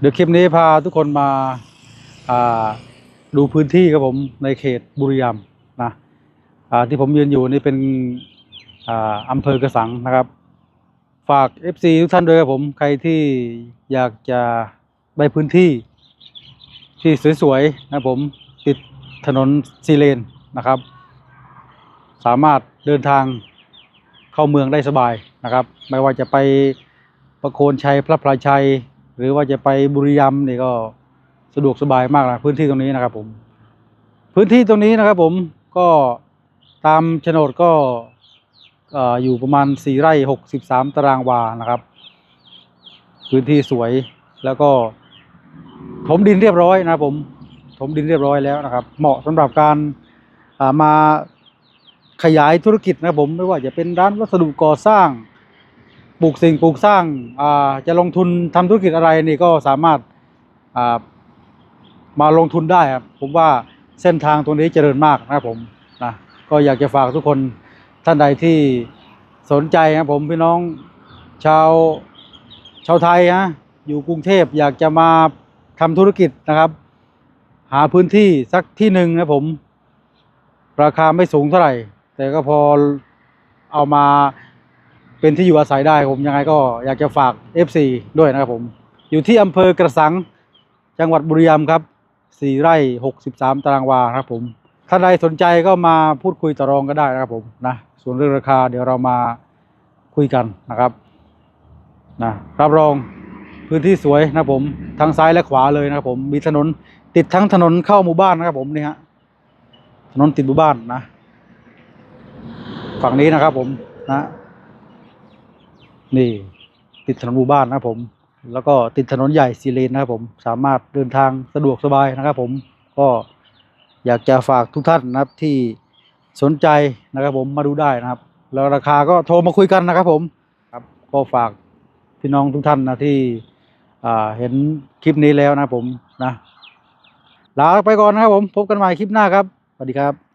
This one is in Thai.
เดี๋ยวคลิปนี้พาทุกคนมาาดูพื้นที่ครับผมในเขตบุรีรัมย์นะที่ผมยืนอยู่นี่เป็นอ่าอำเภอกระสังนะครับ ฝาก FC ทุกท่านด้วยครับผมใครที่อยากจะได้พื้นที่ที่สวยๆนะผมติดถนนซีเลนนะครับ สามารถเดินทางเข้าเมืองได้สบายนะครับ ไม่ว่าจะไปประโคนชัยพระพลายชัย หรือว่าจะไปบุรีรัมย์นี่ก็สะดวกสบายมากนะพื้นที่ตรงนี้นะครับผม พื้นที่ตรงนี้นะครับผมก็ตามโฉนดก็อยู่ประมาณสี่ไร่หกสิบสามตารางวานะครับ พื้นที่สวยแล้วก็ถมดินเรียบร้อยนะครับผมถมดินเรียบร้อยแล้วนะครับ เหมาะสำหรับการามาขยายธุรกิจนะครับผมไม่ว่าจะเป็นร้านวัสดุก่อสร้าง ปลูกสิ่งปลูกสร้างาจะลงทุนทำธุรกิจอะไรนี่ก็สามารถามาลงทุนได้ครับผมว่าเส้นทางตรงนี้เจริญมากนะครับผมนะก็อยากจะฝากทุกคนท่านใดที่สนใจครับผมพี่น้องชาวชาวไทยฮะอยู่กรุงเทพอยากจะมาทำธุรกิจนะครับ หาพื้นที่สักที่หนึ่งนะผม ราคาไม่สูงเท่าไหร่ แต่ก็พอเอามา เป็นที่อยู่อาศัยได้ผมยังไงก็อยากจะฝาก FC ด้วยนะครับผม อยู่ที่อำเภอกระสังจังหวัดบุรีรัมย์ครับ4ไร่63ตารางวาครับผมถ้าใดสนใจก็มาพูดคุยต่อรองก็ได้นะครับผมนะส่วนเรื่องราคาเดี๋ยวเรามาคุยกันนะครับนะรับรองพื้นที่สวยนะครับผมทั้งซ้ายและขวาเลยนะครับผมมีถนนติดทั้งถนนเข้าหมู่บ้านนะครับผมนี่ฮะถนนติดหมู่บ้านนะ ฝั่งนี้นะครับผมนะ นี่ติดถนนหมู่บ้านนะครับผม แล้วก็ติดถนนใหญ่ซีเลนนะครับผมสามารถเดินทางสะดวกสบายนะครับผมก็อยากจะฝากทุกท่านนะครับที่สนใจนะครับผมมาดูได้นะครับ แล้วราคาก็โทรมาคุยกันนะครับผมครับก็ฝากพี่น้องทุกท่านนะที่อ่าเห็นคลิปนี้แล้วนะครับผมนะลาไปก่อนนะครับผม พบกันใหม่คลิปหน้าครับ สวัสดีครับ